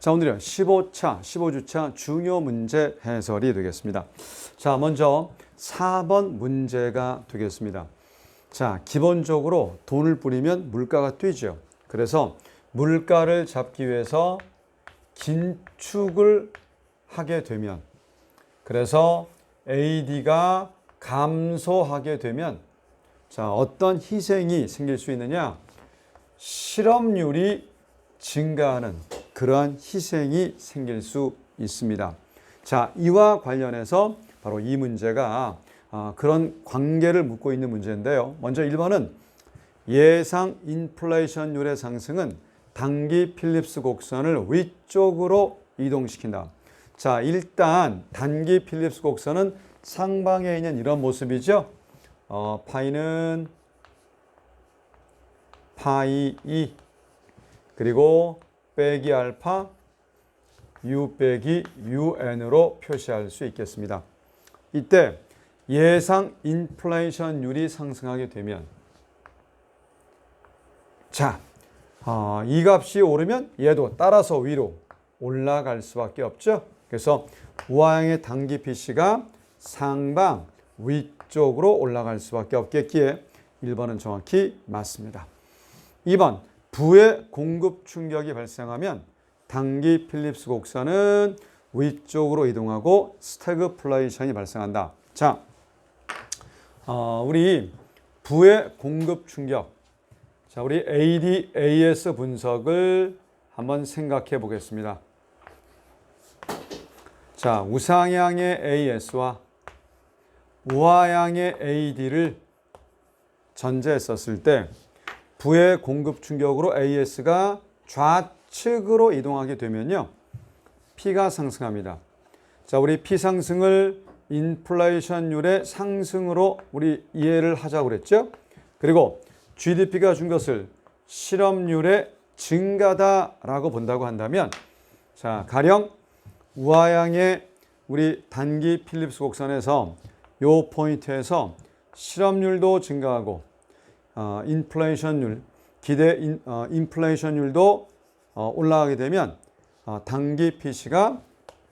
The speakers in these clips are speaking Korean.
자, 오늘은 15차, 15주차 중요 문제 해설이 되겠습니다. 자, 먼저 4번 문제가 되겠습니다. 자, 기본적으로 돈을 뿌리면 물가가 뛰죠. 그래서 물가를 잡기 위해서 긴축을 하게 되면 그래서 AD가 감소하게 되면 자, 어떤 희생이 생길 수 있느냐? 실업률이 증가하는 그러한 희생이 생길 수 있습니다. 자, 이와 관련해서 바로 이 문제가 아, 그런 관계를 묻고 있는 문제인데요. 먼저 1번은 예상 인플레이션율의 상승은 단기 필립스 곡선을 위쪽으로 이동시킨다. 자, 일단 단기 필립스 곡선은 상방에 있는 이런 모습이죠. 어, 파이는 파이 2 그리고 빼기 알파 u 빼기 un으로 표시할 수 있겠습니다. 이때 예상 인플레이션율이 상승하게 되면 자, 어, 이 값이 오르면 얘도 따라서 위로 올라갈 수밖에 없죠. 그래서 우하향의 단기 PC가 상방 위쪽으로 올라갈 수밖에 없겠기에 1번은 정확히 맞습니다. 2번 부의 공급 충격이 발생하면 단기 필립스 곡선은 위쪽으로 이동하고 스태그플레이션이 발생한다. 자, 어, 우리 부의 공급 충격. 자, 우리 ADAS 분석을 한번 생각해 보겠습니다. 자, 우상향의 AS와 우하향의 AD를 전제했었을 때 부의 공급 충격으로 AS가 좌측으로 이동하게 되면요. P가 상승합니다. 자, 우리 P 상승을 인플레이션율의 상승으로 우리 이해를 하자고 그랬죠. 그리고 GDP가 준 것을 실업률의 증가다라고 본다고 한다면 자, 가령 우하향의 우리 단기 필립스 곡선에서 요 포인트에서 실업률도 증가하고 어, 인플레이션율 기대 인, 어, 인플레이션율도 어, 올라가게 되면 어, 단기 PC가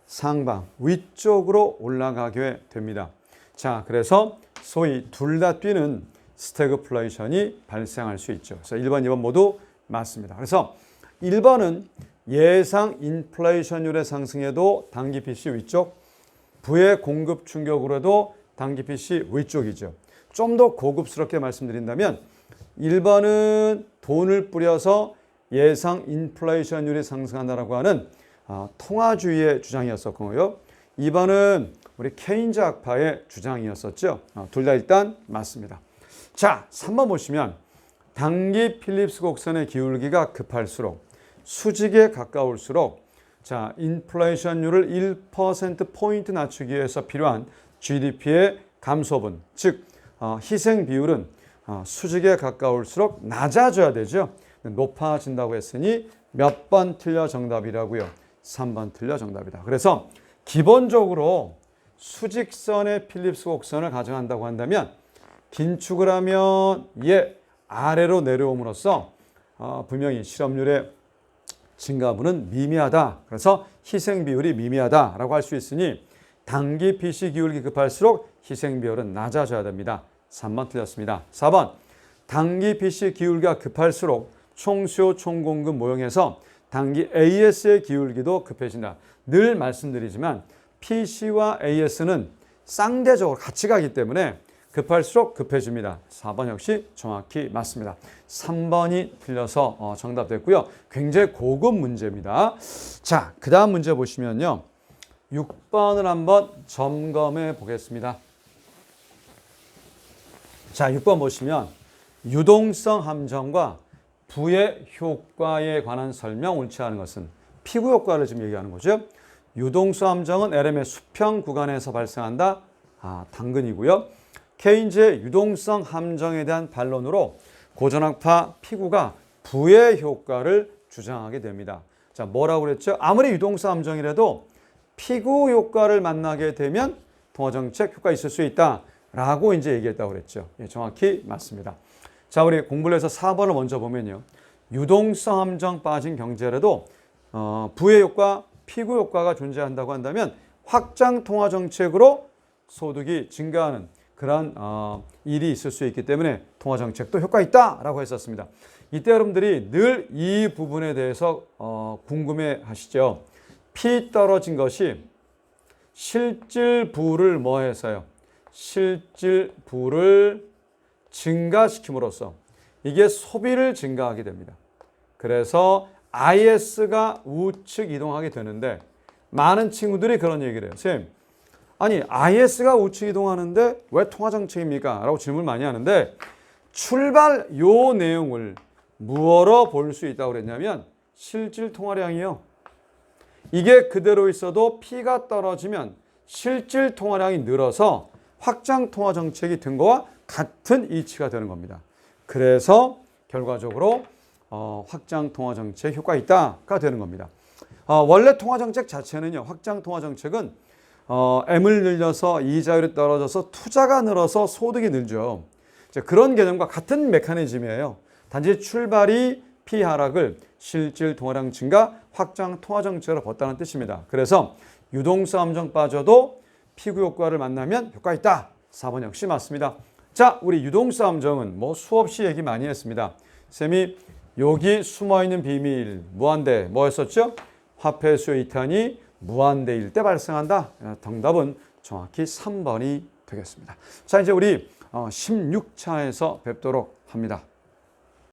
상방 위쪽으로 올라가게 됩니다. 자, 그래서 소위 둘 다 뛰는 스태그플레이션이 발생할 수 있죠. 그래서 1번, 2번 모두 맞습니다. 그래서 1번은 예상 인플레이션율의 상승에도 단기 PC 위쪽, 부의 공급 충격으로도 단기 PC 위쪽이죠. 좀 더 고급스럽게 말씀드린다면 1번은 돈을 뿌려서 예상 인플레이션율이 상승한다라고 하는 아, 통화주의의 주장이었었고요. 2번은 우리 케인즈 학파의 주장이었었죠. 아, 둘다 일단 맞습니다. 자, 3번 보시면 단기 필립스 곡선의 기울기가 급할수록 수직에 가까울수록 자, 인플레이션율을 1% 포인트 낮추기 위해서 필요한 GDP의 감소분, 즉 어, 희생 비율은 어, 수직에 가까울수록 낮아져야 되죠. 높아진다고 했으니 몇 번 틀려 정답이라고요. 3번 틀려 정답이다. 그래서 기본적으로 수직선의 필립스 곡선을 가정한다고 한다면 긴축을 하면 얘 아래로 내려옴으로써 어, 분명히 실업률의 증가분은 미미하다. 그래서 희생 비율이 미미하다라고 할 수 있으니 단기 PC 기울기 급할수록 희생 비율은 낮아져야 됩니다. 3번 틀렸습니다. 4번 단기 PC 기울기가 급할수록 총수요 총공급 모형에서 단기 AS의 기울기도 급해진다. 늘 말씀드리지만 PC와 AS는 쌍대적으로 같이 가기 때문에 급할수록 급해집니다. 4번 역시 정확히 맞습니다. 3번이 틀려서 어, 정답됐고요. 굉장히 고급 문제입니다. 자, 그 다음 문제 보시면요. 6번을 한번 점검해 보겠습니다. 자, 6번 보시면 유동성 함정과 부의 효과에 관한 설명 옳지 않은 것은 피구 효과를 지금 얘기하는 거죠. 유동성 함정은 LM의 수평 구간에서 발생한다. 아, 당근이고요. 케인즈의 유동성 함정에 대한 반론으로 고전학파 피구가 부의 효과를 주장하게 됩니다. 자, 뭐라고 그랬죠? 아무리 유동성 함정이라도 피구 효과를 만나게 되면 통화정책 효과 있을 수 있다. 라고 이제 얘기했다고 그랬죠. 예, 정확히 맞습니다. 자, 우리 공부를 해서 4번을 먼저 보면요. 유동성 함정 빠진 경제라도 어, 부의 효과, 피구 효과가 존재한다고 한다면 확장 통화 정책으로 소득이 증가하는 그러한 어, 일이 있을 수 있기 때문에 통화 정책도 효과 있다라고 했었습니다. 이때 여러분들이 늘 이 부분에 대해서 어, 궁금해 하시죠. 피 떨어진 것이 실질 부를 뭐 해서요? 실질부를 증가시킴으로써 이게 소비를 증가하게 됩니다. 그래서 IS가 우측 이동하게 되는데 많은 친구들이 그런 얘기를 해요. 쌤, 아니 IS가 우측 이동하는데 왜 통화정책입니까? 라고 질문을 많이 하는데 출발 요 내용을 무엇로 볼 수 있다고 그랬냐면 실질 통화량이요. 이게 그대로 있어도 P가 떨어지면 실질 통화량이 늘어서 확장 통화 정책이 든 거와 같은 이치가 되는 겁니다. 그래서 결과적으로 어, 확장 통화 정책 효과 있다가 되는 겁니다. 어, 원래 통화 정책 자체는요. 확장 통화 정책은 어, M을 늘려서 이자율이 떨어져서 투자가 늘어서 소득이 늘죠. 이제 그런 개념과 같은 메커니즘이에요. 단지 출발이 P 하락을 실질 통화량 증가 확장 통화 정책으로 봤다는 뜻입니다. 그래서 유동성 함정 빠져도 피구 효과를 만나면 효과 있다. 4번 역시 맞습니다. 자, 우리 유동성함정은 뭐 수없이 얘기 많이 했습니다. 쌤이 여기 숨어있는 비밀 무한대 뭐였었죠? 화폐 수요 이탄이 무한대일 때 발생한다. 정답은 정확히 3번이 되겠습니다. 자, 이제 우리 16차에서 뵙도록 합니다.